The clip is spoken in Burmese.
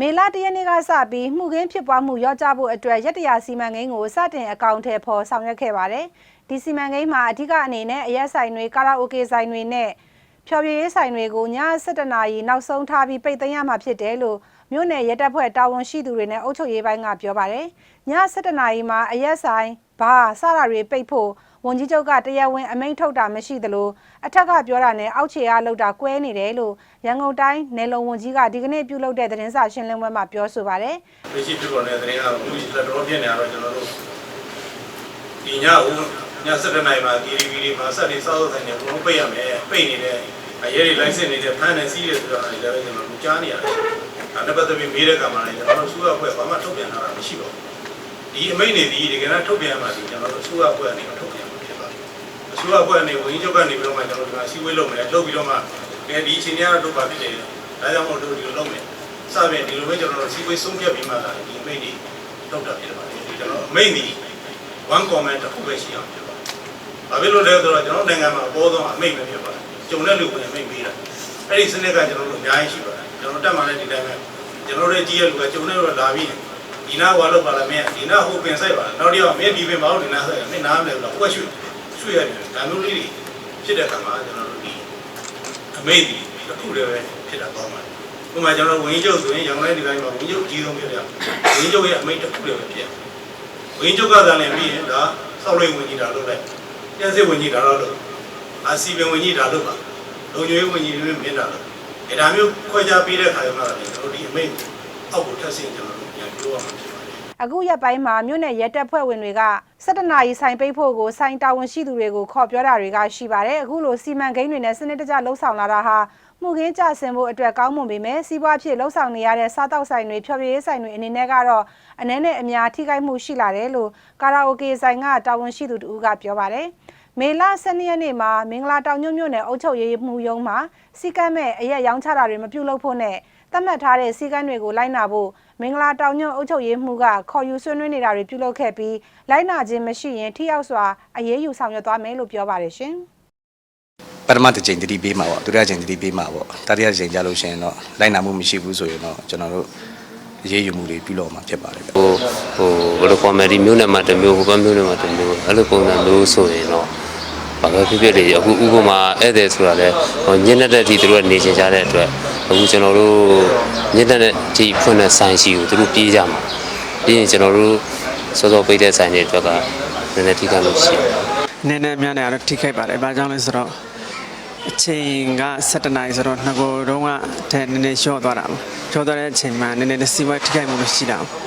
မေလတရက်နေ့ကစပြီးမှုခင်းဖြစ်ပွားမှုရော့ကျဖို့အတွက်ရက်တရာစီမံကိန်းကိုစတင်အကောင့်ထဲပေါ်ဆောင်ရွက်ခဲ့ပါတယ်။ဒီစီမံကိန်းမှာအထူးအနေနဲ့အရက်ဆိုင်တွေကာရာအိုကေဆိုင်တွေနဲ့ဖျော်ဖြေရေးဆိုင်တွေကိုည7:00နာရီနောက်ဆုံးထားပြီးပိတ်သိမ်းရမှာဖြစ်တယ်လို့မြို့နယ်ရဲတပ်ဖွဲ့တာဝန်ရှိသူတွေနဲ့အုပ်ချုပ်ရေးပိုင်းကပြောပါတယ်။ည7:00နာရီမှာအရက်ဆိုင်ဘားစတာတွေပိတ်ဖို့ ဝန်ကြီးချုပ်ကတရားဝင်အမိန့်ထုတ်တာမရှိသလိုအထက်ကပြောတာနဲ့အောက်ခြေကလောက်တာကွဲနေတယ်လို့ရန်ကုန်တိုင်းနယ်လုံဝန်ကြီးကဒီကနေ့ပြုလုပ်တဲ့သတင်းစာရှင်းလင်းပွဲမှာပြောဆိုပါတယ်လက်ရှိပြုလုပ်နေတဲ့သတင်းကတော့လူကြီးလက်တော်ပြည့်နေရတော့ကျွန်တော်တို့ဒီညဦးည7နိုင်မှာ TVB တွေမှာစက်တွေစောက်ဆိုင်တွေဘုံပိတ်ရမယ်ပိတ်နေတဲ့အရေးတွေ license နေတဲ့ဖမ်းနေစီးရဆိုတာလည်းကျွန်တော်တို့ကြားနေရတယ်။ဒါနဲ့ပတ်သက်ပြီးမေးတဲ့ကံမှာလည်းကျွန်တော်တို့စူးရအဖွဲ့ဘာမှထုတ်ပြန်လာတာမရှိပါဘူး။ဒီအမိန့်တွေဒီတကယ်တော့ထုတ်ပြန်မှဒီကျွန်တော်တို့စူးရအဖွဲ့အနေနဲ့ထုတ်ပြန်မှာဖြစ်ပါတယ်။ စူးရအဖွဲ့အနေဝင်းချုပ်ကနေပြီးတော့မှကျွန်တော်တို့ကစီဝေးလုပ်မယ်လုပ်ပြီးတော့မှဒီအချိန်ကြီးကတော့ဘာဖြစ်နေလဲ။ဒါကြောင့်မို့လို့ဒီလိုလုပ်မယ်။စပြင်ဒီလိုပဲကျွန်တော်တို့စီဝေးဆုံးဖြတ်ပြီးမှလာဒီအမိန့်တွေထုတ်တာဖြစ်ပါတယ်။ကျွန်တော်အမိန့်ဒီ one comment တစ်ခုပဲရှိအောင်ဖြစ်ပါတယ်။ဘာဖြစ်လို့လဲဆိုတော့ကျွန်တော်နိုင်ငံမှာအပေါ်ဆုံးအမိန့်ပဲဖြစ်ပါတယ်။ဂျုံတဲ့လူကအမိန့်ပေးတာ။အဲ့ဒီစနစ်ကကျွန်တော်တို့အများကြီးရှိပါတယ်။ကျွန်တော်တက်မှလည်းဒီတိုင်းပဲကျွန်တော်တို့ကြီးရဲ့လူကဂျုံတဲ့လူကလာပြီးဒီနားဝါလို့ပါလာမင်းဒီနားဟိုပင်ဆိုင်ပါနောက်တစ်ယောက်မင်းဒီပင်မဟုတ်ဒီနားဆိုင်မင်းနားမလဲလို့ဝက်ရွှေ့ ရွှေ့ရတယ်ဒါမျိုးလေးတွေဖြစ်တဲ့အခါမှာကျွန်တော်တို့ဒီအမိန့်ဒီတစ်ခုတည်းပဲဖြစ်တာကောင်းပါတယ်။ဥပမာကျွန်တော်ဝင်းကျုပ်ဆိုရင်ရန်ကုန်တိုင်းဒီတိုင်းမှာဝင်းကျုပ်ကြီးဆုံးဖြစ်တယ်။ဝင်းကျုပ်ရဲ့အမိန့်တစ်ခုတည်းပဲဖြစ်တယ်။ဝင်းချုပ်ကသာလည်းပြီးရင်ဒါစောက်ရိတ်ဝင်ကြီးတာလုပ်လိုက်ပြန်စစ်ဝင်ကြီးတာတော့လုပ်အာစီပင်ဝင်ကြီးတာလုပ်ပါလုံကျွေးဝင်ကြီးတွေမြင်တာလို့အဲဒါမျိုးခွဲခြားပေးတဲ့ခါကျမှလည်းကျွန်တော်တို့ဒီအမိန့်အောက်ကိုထပ်ဆင့်ကျွန်တော်တို့ပြန်ပြောရမှာဖြစ်ပါတယ်။ အခုရက်ပိုင်းမှာမြို့နယ်ရဲတပ်ဖွဲ့ဝင်တွေက7နာရီဆိုင်ပိတ်ဖို့ကိုဆိုင်တာဝန်ရှိသူတွေကိုခေါ်ပြောတာတွေကရှိပါတယ်။အခုလိုစီမံကိန်းတွေနဲ့စနစ်တကျလှုပ်ဆောင်လာတာဟာမှုခင်းကြဆင်ဖို့အတွက်ကောင်းမွန်ပေမဲ့စီးပွားဖြစ်လှုပ်ဆောင်နေရတဲ့စားတောက်ဆိုင်တွေဖျော်ဖြေရေးဆိုင်တွေအနေနဲ့ကတော့အနည်းနဲ့အများထိခိုက်မှုရှိလာတယ်လို့ကာရာအိုကေဆိုင်ကတာဝန်ရှိသူတူကပြောပါတယ်။ မေလ12ရက်နေ့မှာမင်္ဂလာတောင်ညွန့်မြို့နယ်အုပ်ချုပ်ရေးမှုရုံးမှာစီကမ်းမဲ့အရက်ရောင်းချတာတွေမပြုလုပ်ဖို့နဲ့သတ်မှတ်ထားတဲ့စီကမ်းတွေကိုလိုက်နာဖို့မင်္ဂလာတောင်ညွန့်အုပ်ချုပ်ရေးမှုကခေါ်ယူဆွေးနွေးနေတာတွေပြုလုပ်ခဲ့ပြီးလိုက်နာခြင်းမရှိရင်ထိရောက်စွာအရေးယူဆောင်ရွက်သွားမယ်လို့ပြောပါတယ်ရှင်။ပထမတစ်ချိန်တတိပေးမှာပေါ့ဒုတိယချိန်တတိပေးမှာပေါ့တတိယချိန်ကြာလို့ရှိရင်တော့လိုက်နာမှုမရှိဘူးဆိုရင်တော့ကျွန်တော်တို့အရေးယူမှုတွေပြုလုပ်မှာဖြစ်ပါတယ်ဗျဟိုဟိုဘယ်လိုခေါ်မလဲဒီမျိုးနဲ့မှတစ်မျိုးဟိုဘက်မျိုးနဲ့မှတစ်မျိုးအဲ့လိုပုံစံမျိုးဆိုရင်တော့ ဘာပဲဖြစ်ဖြစ်လေအခုဥပမာဧည့်သည်ဆိုတာလေဟိုညနေတဲ့အထိသူတို့ကနေချင်ကြတဲ့အတွက်အခုကျွန်တော်တို့ညနေတဲ့အထိဖွင့်တဲ့ဆိုင်ရှိကိုသူတို့ပြေးကြမှာပြီးရင်ကျွန်တော်တို့စောစောပိတ်တဲ့ဆိုင်တွေအတွက်ကနည်းနည်းထိခိုက်လို့ရှိတယ်နည်းနည်းများနေရတော့ထိခိုက်ပါတယ်။ဘာကြောင့်လဲဆိုတော့အချိန်က7နာရီဆိုတော့နှစ်ကိုယ်တုန်းကတည်းနည်းနည်းရှော့သွားတာပေါ့။ရှော့သွားတဲ့အချိန်မှာနည်းနည်းစီးပွားထိခိုက်မှုမရှိတာဘူး